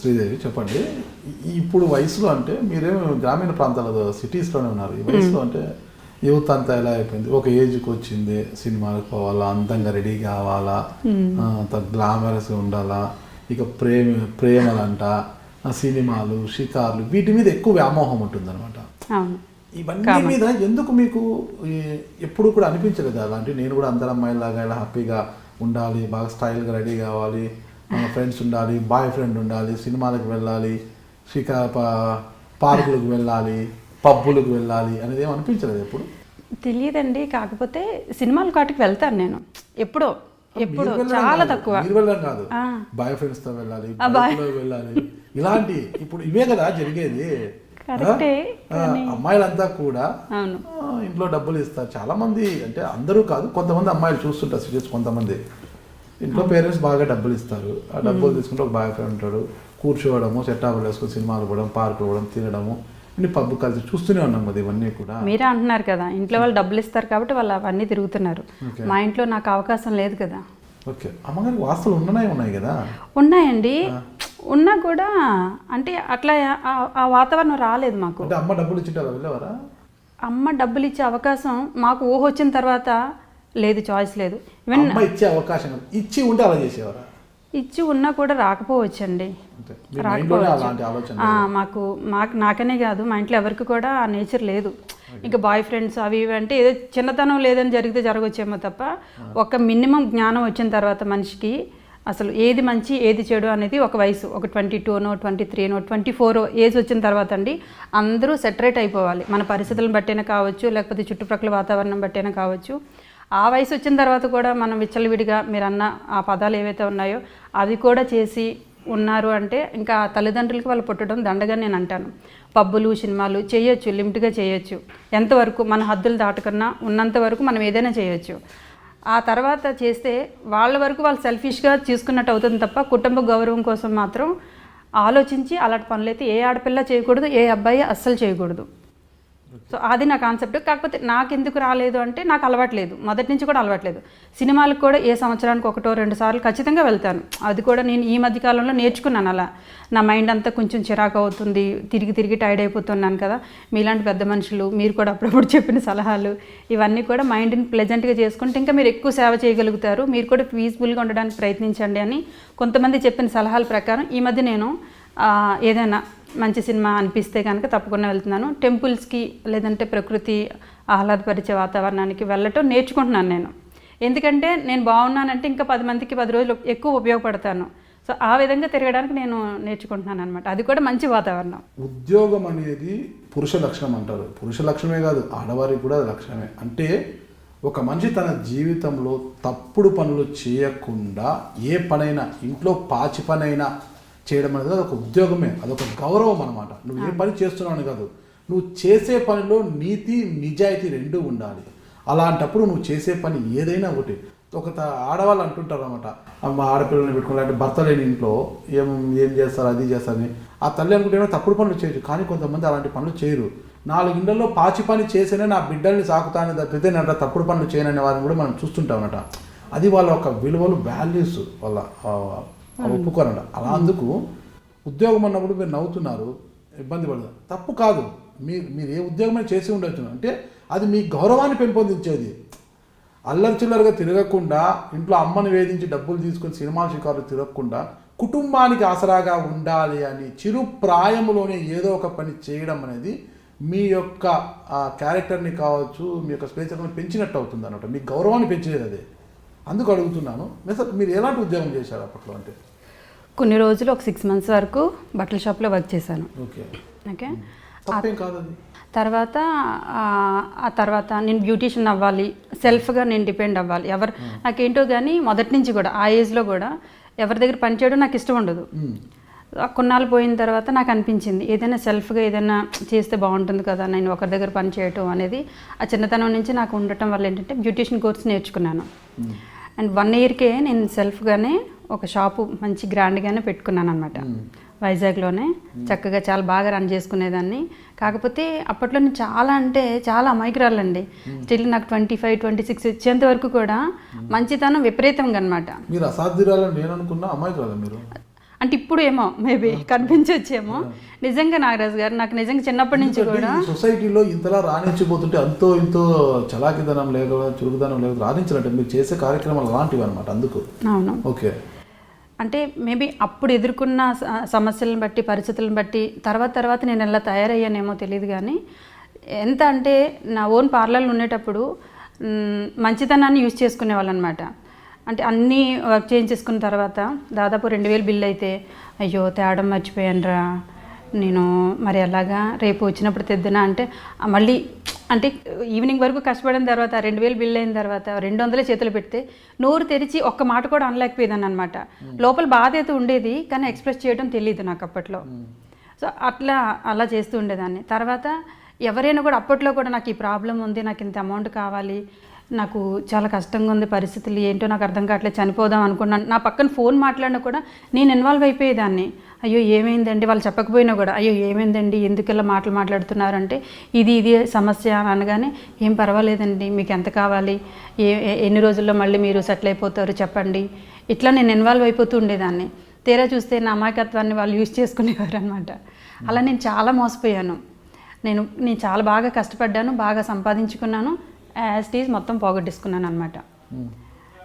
శ్రీదేవి చెప్పండి. ఇప్పుడు వయసులో అంటే మీరేమో గ్రామీణ ప్రాంతాల సిటీస్లోనే ఉన్నారు. ఈ వయసులో అంటే యూత్ అంతా ఎలా అయిపోయింది? ఒక ఏజ్కి వచ్చింది సినిమాలకు పోవాలా అందంగా రెడీ కావాలా గ్లామరస్గా ఉండాలా ఇక ప్రేమ ప్రేమలంట సినిమాలు షికార్లు వీటి మీద ఎక్కువ వ్యామోహం ఉంటుందన్నమాట. అవును. ఇవన్నీ మీద ఎందుకు మీకు ఎప్పుడు కూడా అనిపించలేదు? అలాంటి నేను కూడా అందరు అమ్మాయిలాగా ఇలా హ్యాపీగా ఉండాలి బాగా స్టైల్గా రెడీ కావాలి ఫ్రెండ్స్ ఉండాలి బాయ్ ఫ్రెండ్ ఉండాలి సినిమాలకు వెళ్ళాలి పా- పార్కులకు వెళ్ళాలి పబ్బులకు వెళ్ళాలి అనేది ఏం అనిపించలేదు ఎప్పుడు? తెలియదండి కాకపోతే సినిమాల కాటికి వెళ్తాను నేను. ఎప్పుడో ఎప్పుడు. చాలా తక్కువ. మీరు వెళ్ళడం కాదు. బాయ్ ఫ్రెండ్స్తో వెళ్ళాలి వెళ్ళాలి. ఇలాంటి ఇప్పుడు ఇవే కదా జరిగేది. అమ్మాయిలంతా కూడా ఇంట్లో డబ్బులు ఇస్తారు. చాలా మంది అంటే అందరూ కాదు కొంతమంది అమ్మాయిలు చూస్తుంటారు సిటీస్ కొంతమంది. ఇంట్లో పేరెంట్స్ బాగా డబ్బులు ఇస్తారు. ఆ డబ్బులు తీసుకుంటే ఒక బాయ్ ఫ్రెండ్ ఉంటాడు. కూర్చోవడము సెట్టాపులు వేసుకొని సినిమాలు పోవడం పార్క్ పోవడం తినడము ఇన్ని పబ్బు కలిసి చూస్తూనే ఉన్నాం కదా ఇవన్నీ కూడా. మీరే అంటున్నారు కదా ఇంట్లో వాళ్ళు డబ్బులు ఇస్తారు కాబట్టి వాళ్ళు అవన్నీ తిరుగుతున్నారు. మా ఇంట్లో నాకు అవకాశం లేదు కదా. ఓకే. అమ్మగారికి వాస్తులు ఉండనే ఉన్నాయి కదా? ఉన్నాయండి. ఉన్నా కూడా అంటే అట్లా ఆ- వాతావరణం రాలేదు మాకు. అమ్మ డబ్బులు ఇచ్చింటారా అమ్మ డబ్బులు ఇచ్చే అవకాశం మాకు ఊహ వచ్చిన తర్వాత లేదు చాయిస్ లేదు. ఈవెన్ ఇచ్చే అవకాశం ఇచ్చి ఉంటే అలా చేసేవారా? ఇచ్చి ఉన్నా కూడా రాకపోవచ్చండి. ఆ, మాకు మాకు నాకనే కాదు మా ఇంట్లో ఎవరికి కూడా ఆ నేచర్ లేదు. ఇంకా బాయ్ ఫ్రెండ్స్ అవి ఇవి అంటే ఏదో చిన్నతనం లేదని జరిగితే జరగచ్చేమో తప్ప ఒక మినిమం జ్ఞానం వచ్చిన తర్వాత మనిషికి అసలు ఏది మంచి ఏది చెడు అనేది ఒక వయసు ఒక ట్వంటీ టూనో ట్వంటీ త్రీనో ట్వంటీ ఫోరో ఏజ్ వచ్చిన తర్వాత అండి అందరూ సెటరేట్ అయిపోవాలి. మన పరిస్థితులను బట్టైనా కావచ్చు లేకపోతే చుట్టుప్రక్కల వాతావరణం బట్టైనా కావచ్చు. ఆ వయసు వచ్చిన తర్వాత కూడా మనం విచ్చలవిడిగా మీరు అన్న ఆ పదాలు ఏవైతే ఉన్నాయో అవి కూడా చేసి ఉన్నారు అంటే ఇంకా తల్లిదండ్రులకి వాళ్ళు పుట్టడం దండగా నేను అంటాను. పబ్బులు సినిమాలు చేయొచ్చు లిమిట్గా చేయొచ్చు. ఎంతవరకు మన హద్దులు దాటకున్నా ఉన్నంత వరకు మనం ఏదైనా చేయొచ్చు. ఆ తర్వాత చేస్తే వాళ్ళ వరకు వాళ్ళు సెల్ఫిష్గా చూసుకున్నట్టు అవుతుంది తప్ప కుటుంబ గౌరవం కోసం మాత్రం ఆలోచించి అలాంటి పనులైతే ఏ ఆడపిల్ల చేయకూడదు ఏ అబ్బాయి అస్సలు చేయకూడదు. సో అది నా కాన్సెప్ట్. కాకపోతే నాకు ఎందుకు రాలేదు అంటే నాకు అలవాట్లేదు. మొదటి నుంచి కూడా అలవాట్లేదు. సినిమాలకు కూడా ఏ సంవత్సరానికి ఒకటో రెండు సార్లు ఖచ్చితంగా వెళ్తాను. అది కూడా నేను ఈ మధ్య కాలంలో నేర్చుకున్నాను అలా. నా మైండ్ అంతా కొంచెం చిరాకు అవుతుంది. తిరిగి తిరిగి టైర్డ్ అయిపోతున్నాను కదా. మీలాంటి పెద్ద మనుషులు మీరు కూడా అప్పుడప్పుడు చెప్పిన సలహాలు ఇవన్నీ కూడా మైండ్ని ప్లెజెంట్గా చేసుకుంటే ఇంకా మీరు ఎక్కువ సేవ చేయగలుగుతారు. మీరు కూడా పీస్ఫుల్గా ఉండడానికి ప్రయత్నించండి అని కొంతమంది చెప్పిన సలహాల ప్రకారం ఈ మధ్య నేను ఏదైనా మంచి సినిమా అనిపిస్తే కనుక తప్పకుండా వెళ్తున్నాను. టెంపుల్స్కి లేదంటే ప్రకృతి ఆహ్లాదపరిచే వాతావరణానికి వెళ్ళటం నేర్చుకుంటున్నాను నేను. ఎందుకంటే నేను బాగున్నానంటే ఇంకా పది మందికి పది రోజులు ఎక్కువ ఉపయోగపడతాను. సో ఆ విధంగా తిరగడానికి నేను నేర్చుకుంటున్నాను అనమాట అది కూడా మంచి వాతావరణం. ఉద్యోగం అనేది పురుష లక్షణం అంటారు. పురుష లక్షణమే కాదు ఆడవారికి కూడా లక్షణమే. అంటే ఒక మనిషి తన జీవితంలో తప్పుడు పనులు చేయకుండా ఏ పనైనా ఇంట్లో పాచి పనైనా చేయడం అనేది అదొక ఉద్యోగమే అదొక గౌరవం అనమాట నువ్వు ఏ పని చేస్తున్నావు అని కాదు. నువ్వు చేసే పనిలో నీతి నిజాయితీ రెండూ ఉండాలి. అలాంటప్పుడు నువ్వు చేసే పని ఏదైనా ఒకటి. ఒక ఆడవాళ్ళు అంటుంటారు అనమాట మా ఆడపిల్లల్ని పెట్టుకుని అంటే భర్త లేని ఇంట్లో ఏం ఏం చేస్తారు అది చేస్తారని. ఆ తల్లి అనుకుంటే తప్పుడు పనులు చేయొచ్చు కానీ కొంతమంది అలాంటి పనులు చేయరు. నాలుగు ఇండ్లలో పాచి పని చేస్తేనే నా బిడ్డల్ని సాకుతానని తప్పితే నేను తప్పుడు పనులు చేయననే వారిని కూడా మనం చూస్తుంటాం అనమాట అది వాళ్ళ ఒక విలువలు వాల్యూస్ వాళ్ళ ఆ ఒప్పుకోరట అలా అందుకు ఉద్యోగం అన్నప్పుడు మీరు నవ్వుతున్నారు ఇబ్బంది పడదు తప్పు కాదు. మీరు మీరు ఏ ఉద్యోగమైనా చేసి ఉండొచ్చు. అంటే అది మీ గౌరవాన్ని పెంపొందించేది. అల్లరి చిల్లరగా తిరగకుండా ఇంట్లో అమ్మని వేధించి డబ్బులు తీసుకొని సినిమా షికారు తిరగకుండా కుటుంబానికి ఆసరాగా ఉండాలి అని చిరు ప్రాయములోనే ఏదో ఒక పని చేయడం అనేది మీ యొక్క క్యారెక్టర్ని కావచ్చు మీ యొక్క స్పేచర్ని పెంచినట్టు అవుతుంది అనమాట మీ గౌరవాన్ని పెంచేది అదే. అందుకు అడుగుతున్నాను. మీరు ఎలాంటి ఉద్యోగం చేశారు అప్పట్లో అంటే? కొన్ని రోజులు ఒక సిక్స్ మంత్స్ వరకు బట్టల షాప్లో వర్క్ చేశాను. ఓకే. తర్వాత ఆ, తర్వాత నేను బ్యూటీషియన్ అవ్వాలి సెల్ఫ్గా నేను డిపెండ్ అవ్వాలి. ఎవరు నాకేంటో కానీ మొదటి నుంచి కూడా ఆ ఏజ్లో కూడా ఎవరి దగ్గర పని చేయడం నాకు ఇష్టం ఉండదు. కొన్నాళ్ళు పోయిన తర్వాత నాకు అనిపించింది ఏదైనా సెల్ఫ్గా ఏదైనా చేస్తే బాగుంటుంది కదా నేను ఒకరి దగ్గర పని చేయటం అనేది ఆ చిన్నతనం నుంచి నాకు ఉండటం వల్ల ఏంటంటే బ్యూటీషియన్ కోర్స్ నేర్చుకున్నాను. అండ్ వన్ ఇయర్కే నేను సెల్ఫ్గానే ఒక షాపు మంచి గ్రాండ్గానే పెట్టుకున్నాను అనమాట వైజాగ్లోనే. చక్కగా చాలా బాగా రన్ చేసుకునేదాన్ని. కాకపోతే అప్పట్లో నేను చాలా అంటే చాలా అమాయకురాలండి. స్టిల్ నాకు ట్వంటీ ఫైవ్ ట్వంటీ సిక్స్ వచ్చేంత వరకు కూడా మంచితనం విపరీతంగా అనమాట మీరు అసాధ్యురాలని నేను అనుకున్నా అమ్మాయికురాలా మీరు? అంటే ఇప్పుడు ఏమో మేబీ కనిపించొచ్చేమో. నిజంగా నాగరాజు గారు నాకు నిజంగా చిన్నప్పటి నుంచి కూడా సొసైటీలో ఇంతలా రాణించిపోతుంటే అంతో ఇంతో చలాకిదనం లేక చురుకుదనం లేక రాణించాలంటే మీరు చేసే కార్యక్రమాలు అలాంటివి అనమాట అందుకు. అవును. ఓకే. అంటే మేబీ అప్పుడు ఎదుర్కొన్న స- సమస్యలను బట్టి పరిస్థితులను బట్టి తర్వాత తర్వాత నేను ఎలా తయారయ్యానేమో తెలియదు కానీ ఎంత అంటే నా ఓన్ పార్లర్లో ఉండేటప్పుడు మంచితనాన్ని యూజ్ చేసుకునేవాళ్ళు అనమాట అంటే అన్నీ వర్క్ చేయించేసుకున్న తర్వాత దాదాపు రెండు వేలు బిల్ అయితే అయ్యో తేడం మర్చిపోయానురా నేను మరి ఎలాగా రేపు వచ్చినప్పుడు తెద్దునా అంటే మళ్ళీ అంటే ఈవినింగ్ వరకు కష్టపడిన తర్వాత రెండు వేలు బిల్ అయిన తర్వాత రెండు వందలే చేతులు పెడితే నోరు తెరిచి ఒక్క మాట కూడా అనలేకపోయేదాన్ని అనమాట లోపల బాధ అయితే ఉండేది కానీ ఎక్స్ప్రెస్ చేయడం తెలియదు నాకు అప్పట్లో. సో అట్లా అలా చేస్తూ ఉండేదాన్ని. తర్వాత ఎవరైనా కూడా అప్పట్లో కూడా నాకు ఈ ప్రాబ్లం ఉంది నాకు ఇంత అమౌంట్ కావాలి నాకు చాలా కష్టంగా ఉంది పరిస్థితులు ఏంటో నాకు అర్థం కావట్లేదు చనిపోదాం అనుకున్నాను. నా పక్కన ఫోన్ మాట్లాడినా కూడా నేను ఇన్వాల్వ్ అయిపోయేదాన్ని. అయ్యో ఏమైందండి? వాళ్ళు చెప్పకపోయినా కూడా అయ్యో ఏమైందండి? ఎందుకు ఇలా మాటలు మాట్లాడుతున్నారంటే ఇది ఇది సమస్య అని అనగానే ఏం పర్వాలేదండి మీకు ఎంత కావాలి? ఏ ఏ- ఎన్ని రోజుల్లో మళ్ళీ మీరు సెటిల్ అయిపోతారు చెప్పండి. ఇట్లా నేను ఇన్వాల్వ్ అయిపోతూ ఉండేదాన్ని. తీరా చూస్తే నా అమాయకత్వాన్ని వాళ్ళు యూజ్ చేసుకునేవారు అనమాట అలా నేను చాలా మోసపోయాను. నేను నేను చాలా బాగా కష్టపడ్డాను బాగా సంపాదించుకున్నాను. యాజ్ టీజ్ మొత్తం పోగొట్టేసుకున్నాను అనమాట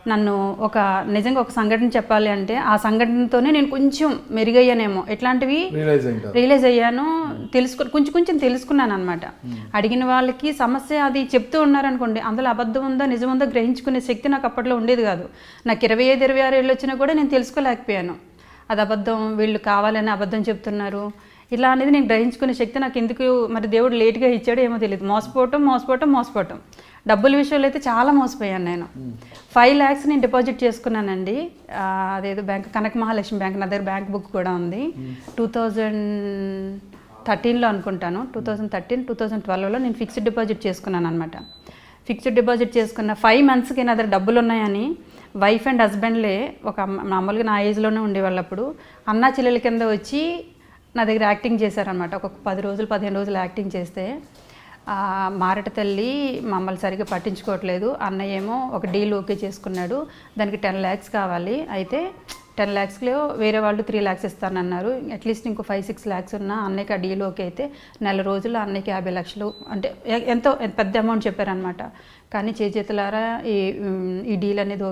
నన్ను ఒక నిజంగా ఒక సంఘటన చెప్పాలి అంటే ఆ సంఘటనతోనే నేను కొంచెం మెరుగయ్యానేమో. ఎట్లాంటివి? రియలైజ్ అయ్యాను. తెలుసుకు కొంచెం కొంచెం తెలుసుకున్నాను అనమాట అడిగిన వాళ్ళకి సమస్య అది చెప్తూ ఉన్నారనుకోండి అందులో అబద్ధం ఉందో నిజం ఉందో గ్రహించుకునే శక్తి నాకు అప్పట్లో ఉండేది కాదు. నాకు ఇరవై ఐదు ఇరవై ఆరు ఏళ్ళు వచ్చినా కూడా నేను తెలుసుకోలేకపోయాను. అది అబద్ధం వీళ్ళు కావాలని అబద్ధం చెప్తున్నారు. ఇలా అనేది నేను గ్రహించుకునే శక్తి నాకు ఎందుకు మరి దేవుడు లేట్గా ఇచ్చాడో ఏమో తెలియదు మోసపోవటం మోసపోవటం మోసపోవటం. డబ్బుల విషయంలో అయితే చాలా మోసపోయాను నేను. ఫైవ్ ల్యాక్స్ నేను డిపాజిట్ చేసుకున్నానండి. అదేదో బ్యాంక్ కనక మహాలక్ష్మి బ్యాంక్ నా దగ్గర బ్యాంక్ బుక్ కూడా ఉంది. టూ థౌజండ్ థర్టీన్లో అనుకుంటాను. Two thousand thirteen two thousand ట్వెల్వ్లో నేను ఫిక్స్డ్ డిపాజిట్ చేసుకున్నాను అనమాట ఫిక్స్డ్ డిపాజిట్ చేసుకున్న ఫైవ్ మంత్స్కి నా దగ్గర డబ్బులు ఉన్నాయని వైఫ్ అండ్ హస్బెండ్లే ఒక మామూలుగా నా ఏజ్లోనే ఉండేవాళ్ళు అప్పుడు. అన్నా చెల్లెల కింద వచ్చి నా దగ్గర యాక్టింగ్ చేశారనమాట ఒక పది రోజులు పదిహేను రోజులు యాక్టింగ్ చేస్తే మారట తల్లి మమ్మల్ని సరిగ్గా పట్టించుకోవట్లేదు. అన్న ఏమో ఒక డీల్ ఓకే చేసుకున్నాడు. దానికి టెన్ ల్యాక్స్ కావాలి. అయితే టెన్ ల్యాక్స్లో వేరే వాళ్ళు త్రీ ల్యాక్స్ ఇస్తానన్నారు. అట్లీస్ట్ ఇంకో ఫైవ్ సిక్స్ ల్యాక్స్ ఉన్న అన్నయ్యకి ఆ డీలోకి అయితే నెల రోజుల్లో అన్నయ్యకి యాభై లక్షలు అంటే ఎంతో పెద్ద అమౌంట్ చెప్పారనమాట కానీ చేతులారా ఈ ఈ డీల్ అనేది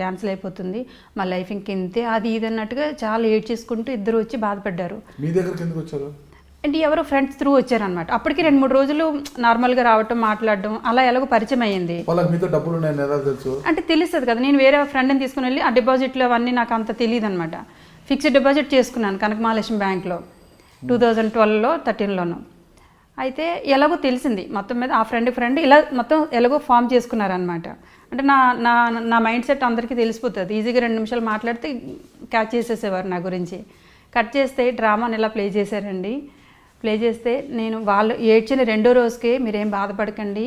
క్యాన్సిల్ అయిపోతుంది. మా లైఫ్ ఇంక ఇంతే. అది ఇది అన్నట్టుగా చాలా ఏడ్ చేసుకుంటూ ఇద్దరు వచ్చి బాధపడ్డారు. మీ దగ్గరికి ఎందుకు వచ్చారు? అంటే ఎవరో ఫ్రెండ్స్ త్రూ వచ్చారనమాట అప్పటికి రెండు మూడు రోజులు నార్మల్గా రావటం మాట్లాడడం అలా ఎలాగో పరిచయం అయ్యింది. మీతో డబ్బులు తెలుసు? అంటే తెలుస్తుంది కదా నేను వేరే ఫ్రెండ్ని తీసుకుని వెళ్ళి ఆ డిపాజిట్లు అవన్నీ నాకు అంత తెలియదు అనమాట ఫిక్స్డ్ డిపాజిట్ చేసుకున్నాను కనక మహాలక్ష్మి బ్యాంక్లో టూ థౌజండ్ ట్వెల్వ్లో థర్టీన్లోను అయితే ఎలాగో తెలిసింది మొత్తం మీద ఆ ఫ్రెండ్ ఫ్రెండ్ ఇలా మొత్తం ఎలాగో ఫామ్ చేసుకున్నారనమాట అంటే నా నా నా మైండ్ సెట్ అందరికీ తెలిసిపోతుంది. ఈజీగా రెండు నిమిషాలు మాట్లాడితే క్యాచ్ చేసేసేవారు నా గురించి. కట్ చేస్తే డ్రామాని ఇలా ప్లే చేశారండి. ప్లే చేస్తే నేను వాళ్ళు ఏడ్చిన రెండో రోజుకే మీరేం బాధపడకండి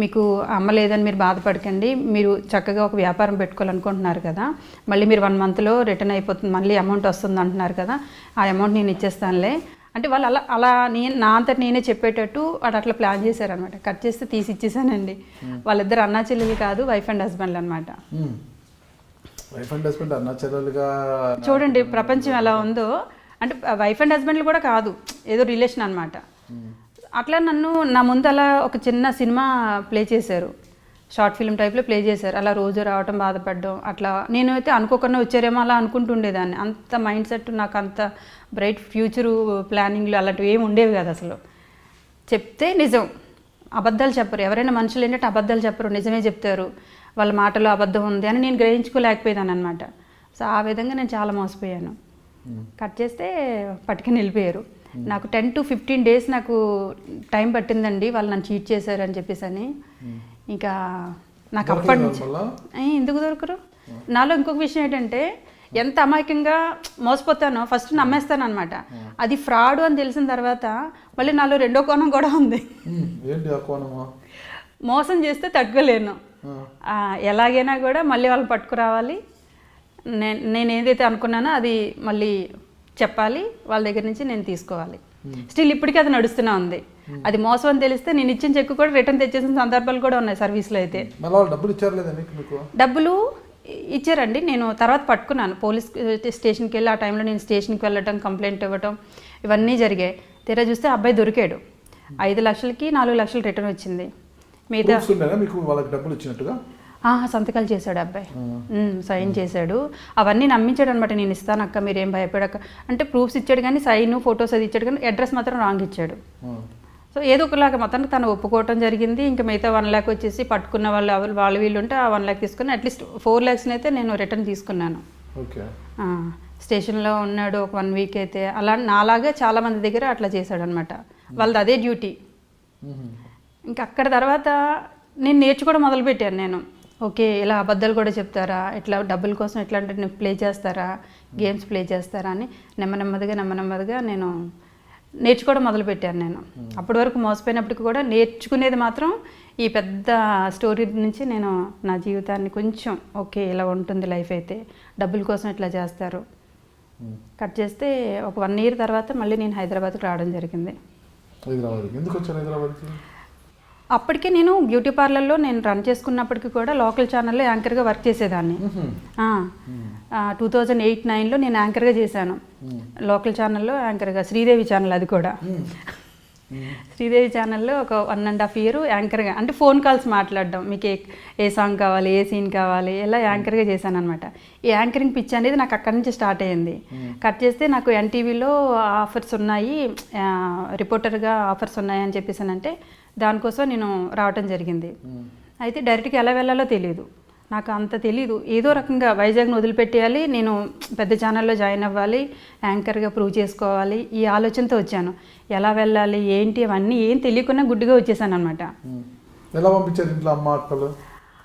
మీకు అమ్మ లేదని మీరు బాధపడకండి మీరు చక్కగా ఒక వ్యాపారం పెట్టుకోవాలనుకుంటున్నారు కదా మళ్ళీ మీరు వన్ మంత్లో రిటర్న్ అయిపోతుంది మళ్ళీ అమౌంట్ వస్తుంది అంటున్నారు కదా ఆ అమౌంట్ నేను ఇచ్చేస్తానులే. అంటే వాళ్ళు అలా అలా నేను నా అంతటి నేనే చెప్పేటట్టు వాడు అట్లా ప్లాన్ చేశారనమాట కట్ చేస్తే తీసి ఇచ్చేసానండి. వాళ్ళిద్దరు అన్నా చెల్లెలు కాదు వైఫ్ అండ్ హస్బెండ్ అనమాట వైఫ్ అండ్ హస్బెండ్ అన్న చెల్లెలుగా చూడండి ప్రపంచం ఎలా ఉందో అంటే వైఫ్ అండ్ హస్బెండ్లు కూడా కాదు ఏదో రిలేషన్ అనమాట అట్లా నన్ను నా ముందు అలా ఒక చిన్న సినిమా ప్లే చేశారు. షార్ట్ ఫిల్మ్ టైప్లో ప్లే చేశారు. అలా రోజు రావటం బాధపడడం అట్లా నేను అయితే అనుకోకుండా వచ్చారేమో అలా అనుకుంటుండేదాన్ని. అంత మైండ్ సెట్ నాకు అంత బ్రైట్ ఫ్యూచరు ప్లానింగ్లు అలాంటివి ఏమి ఉండేవి కాదు అసలు. చెప్తే నిజం. అబద్ధాలు చెప్పరు. ఎవరైనా మనుషులు ఏంటంటే అబద్ధాలు చెప్పరు. నిజమే చెప్తారు. వాళ్ళ మాటలో అబద్ధం ఉంది అని నేను గ్రహించుకోలేకపోయాను అనమాట సో ఆ విధంగా నేను చాలా మోసపోయాను. కట్ చేస్తే పట్టుకుని వెళ్ళిపోయారు. నాకు టెన్ టు ఫిఫ్టీన్ డేస్ నాకు టైం పట్టిందండి వాళ్ళు నన్ను చీట్ చేశారు అని చెప్పేసి అని. ఇంకా నాకు అప్పటి నుంచి ఎందుకు దొరకరు? నాలో ఇంకొక విషయం ఏంటంటే ఎంత అమాయకంగా మోసపోతానో ఫస్ట్ నమ్మేస్తాను అనమాట అది ఫ్రాడ్ అని తెలిసిన తర్వాత మళ్ళీ నాలో రెండో కోణం కూడా ఉంది. మోసం చేస్తే తట్టుకోలేను. ఎలాగైనా కూడా మళ్ళీ వాళ్ళు పట్టుకురావాలి. నేను ఏదైతే అనుకున్నానో అది మళ్ళీ చెప్పాలి వాళ్ళ దగ్గర నుంచి నేను తీసుకోవాలి. స్టిల్ ఇప్పటికీ అది నడుస్తూనే ఉంది. అది మోసం అని తెలిస్తే నేను ఇచ్చిన చెక్కు కూడా రిటర్న్ తెచ్చేసిన సందర్భాలు కూడా ఉన్నాయి సర్వీస్లో అయితే. డబ్బులు ఇచ్చారండి. నేను తర్వాత పట్టుకున్నాను. పోలీస్ స్టేషన్కి వెళ్ళి ఆ టైంలో నేను స్టేషన్కి వెళ్ళటం కంప్లైంట్ ఇవ్వటం ఇవన్నీ జరిగాయి. తీరా చూస్తే అబ్బాయి దొరికాడు. ఐదు లక్షలకి నాలుగు లక్షలు రిటర్న్ వచ్చింది. మిగతా మీకు వాళ్ళకి డబ్బులు ఇచ్చినట్టుగా? ఆ, సంతకాలు చేశాడు అబ్బాయి. సైన్ చేశాడు. అవన్నీ నమ్మించాడు అనమాట నేను ఇస్తాను అక్క మీరేం భయపడక అంటే ప్రూఫ్స్ ఇచ్చాడు కానీ సైన్ ఫొటోస్ అది ఇచ్చాడు కానీ అడ్రస్ మాత్రం రాంగ్ ఇచ్చాడు. సో ఏదో ఒకలాగా మొత్తానికి తను ఒప్పుకోవటం జరిగింది. ఇంకా మిగతా వన్ ల్యాక్ వచ్చేసి పట్టుకున్న వాళ్ళు ఎవరు వాళ్ళు వీళ్ళు ఉంటే ఆ వన్ ల్యాక్ తీసుకుని అట్లీస్ట్ ఫోర్ ల్యాక్స్ని అయితే నేను రిటర్న్ తీసుకున్నాను. స్టేషన్లో ఉన్నాడు ఒక వన్ వీక్ అయితే. అలా నాలాగే చాలా మంది దగ్గర అట్లా చేశాడు అనమాట వాళ్ళది అదే డ్యూటీ. ఇంకా అక్కడ తర్వాత నేను నేర్చుకోవడం మొదలుపెట్టాను నేను. ఓకే ఇలా అబద్ధాలు కూడా చెప్తారా? ఇట్లా డబ్బుల కోసం ఇట్లాంటి ప్లే చేస్తారా? గేమ్స్ ప్లే చేస్తారా అని నెమ్మ నెమ్మదిగా నెమ్మ నెమ్మదిగా నేను నేర్చుకోవడం మొదలుపెట్టాను నేను. అప్పటి వరకు మోసపోయినప్పటికీ కూడా నేర్చుకునేది మాత్రం ఈ పెద్ద స్టోరీ నుంచి నేను నా జీవితాన్ని కొంచెం ఓకే ఇలా ఉంటుంది లైఫ్ అయితే. డబ్బుల కోసం ఇట్లా చేస్తారు. కట్ చేస్తే ఒక వన్ ఇయర్ తర్వాత మళ్ళీ నేను హైదరాబాద్కి రావడం జరిగింది. హైదరాబాద్కి ఎందుకు వచ్చారు హైదరాబాద్కి? అప్పటికే నేను బ్యూటీ పార్లర్లో నేను రన్ చేసుకున్నప్పటికీ కూడా లోకల్ ఛానల్లో యాంకర్గా వర్క్ చేసేదాన్ని. టూ థౌజండ్ ఎయిట్ నైన్లో నేను యాంకర్గా చేశాను. లోకల్ ఛానల్లో యాంకర్గా శ్రీదేవి ఛానల్ అది కూడా. శ్రీదేవి ఛానల్లో ఒక వన్ అండ్ హాఫ్ ఇయర్ యాంకర్గా అంటే ఫోన్ కాల్స్ మాట్లాడడం. మీకు ఏ ఏ సాంగ్ కావాలి ఏ సీన్ కావాలి ఇలా యాంకర్గా చేశాను అనమాట ఈ యాంకరింగ్ పిచ్ అనేది నాకు అక్కడి నుంచి స్టార్ట్ అయ్యింది. కట్ చేస్తే నాకు ఎన్టీవీలో ఆఫర్స్ ఉన్నాయి. రిపోర్టర్గా ఆఫర్స్ ఉన్నాయి అని చెప్పేసానంటే దానికోసం నేను రావటం జరిగింది. అయితే డైరెక్ట్గా ఎలా వెళ్ళాలో తెలియదు నాకు అంత తెలీదు. ఏదో రకంగా వైజాగ్ను వదిలిపెట్టేయాలి నేను పెద్ద ఛానల్లో జాయిన్ అవ్వాలి యాంకర్గా ప్రూవ్ చేసుకోవాలి ఈ ఆలోచనతో వచ్చాను. ఎలా వెళ్ళాలి ఏంటి అవన్నీ ఏం తెలియకుండా గుడ్డిగా వచ్చేసాను అనమాట. ఎలా పంపించారు ఇంట్లో అమ్మ అక్కలు?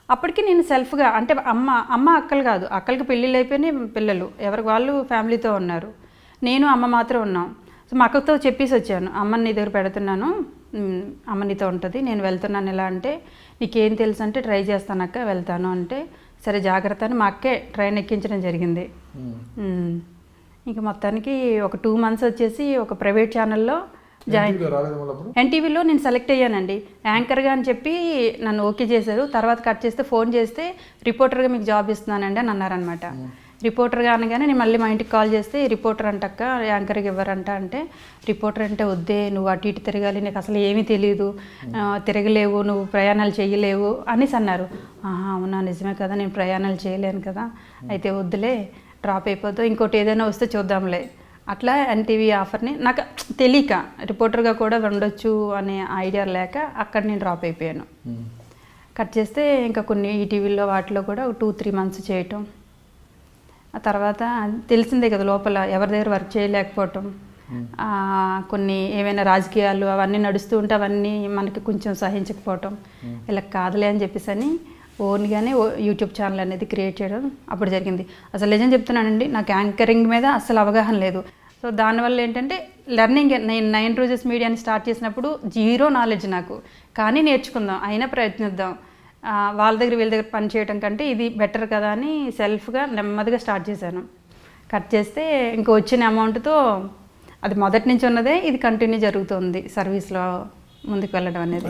అప్పటికి నేను సెల్ఫ్గా అంటే అమ్మ అమ్మ అక్కలు కాదు అక్కలకి పెళ్ళిళ్ళు అయిపోయినాయి పిల్లలు. ఎవరికి వాళ్ళు ఫ్యామిలీతో ఉన్నారు. నేను అమ్మ మాత్రం ఉన్నాం. సో మా అక్కతో చెప్పేసి వచ్చాను. అమ్మని నీ దగ్గర పెడుతున్నాను. ఉమ్, అమ్మ నీతో ఉంటుంది. నేను వెళ్తున్నాను ఎలా అంటే నీకేం తెలుసు అంటే ట్రై చేస్తాను అక్క వెళ్తాను అంటే సరే జాగ్రత్త అని మా అక్కే ట్రైన్ ఎక్కించడం జరిగింది. ఇంక మొత్తానికి ఒక టూ మంత్స్ వచ్చేసి ఒక ప్రైవేట్ ఛానల్లో జాయిన్ ఎన్టీవీలో నేను సెలెక్ట్ అయ్యానండి. యాంకర్గా అని చెప్పి నన్ను ఓకే చేశారు. తర్వాత కట్ చేస్తే ఫోన్ చేస్తే రిపోర్టర్గా మీకు జాబ్ ఇస్తున్నానండి అని అన్నారనమాట రిపోర్టర్గా అనగానే నేను మళ్ళీ మా ఇంటికి కాల్ చేస్తే రిపోర్టర్ అంటక్క యాంకర్గా ఇవ్వరంట అంటే రిపోర్టర్ అంటే వద్దే నువ్వు అటు ఇటు తిరగాలి నీకు అసలు ఏమీ తెలియదు తిరగలేవు నువ్వు ప్రయాణాలు చేయలేవు అనేసి అన్నారు. ఆహా అవునా నిజమే కదా నేను ప్రయాణాలు చేయలేను కదా అయితే వద్దులే డ్రాప్ అయిపోతావు ఇంకోటి ఏదైనా వస్తే చూద్దాంలే. అట్లా ఎన్టీవీ ఆఫర్ని నాకు తెలియక రిపోర్టర్గా కూడా ఉండొచ్చు అనే ఐడియా లేక అక్కడ నేను డ్రాప్ అయిపోయాను. కట్ చేస్తే ఇంకా కొన్ని ఈటీవీలో వాటిలో కూడా టూ త్రీ మంత్స్ చేయటం ఆ తర్వాత తెలిసిందే కదా లోపల ఎవరి దగ్గర వర్క్ చేయలేకపోవటం. కొన్ని ఏమైనా రాజకీయాలు అవన్నీ నడుస్తూ ఉంటే అవన్నీ మనకి కొంచెం సహించకపోవటం. ఇలా కాదులే అని చెప్పేసి అని ఓన్గానే యూట్యూబ్ ఛానల్ అనేది క్రియేట్ చేయడం అప్పుడు జరిగింది. అసలు నిజం చెప్తున్నానండి నాకు యాంకరింగ్ మీద అసలు అవగాహన లేదు. సో దానివల్ల ఏంటంటే లెర్నింగ్ నేను నైన్ రోజెస్ మీడియాని స్టార్ట్ చేసినప్పుడు జీరో నాలెడ్జ్ నాకు. కానీ నేర్చుకుందాం అయినా ప్రయత్నిద్దాం. వాళ్ళ దగ్గర వీళ్ళ దగ్గర పని చేయడం కంటే ఇది బెటర్ కదా అని సెల్ఫ్గా నెమ్మదిగా స్టార్ట్ చేశాను. కట్ చేస్తే ఇంక వచ్చిన అమౌంట్తో అది మొదటి నుంచి ఉన్నదే ఇది కంటిన్యూ జరుగుతుంది సర్వీస్లో ముందుకు వెళ్ళడం అనేది.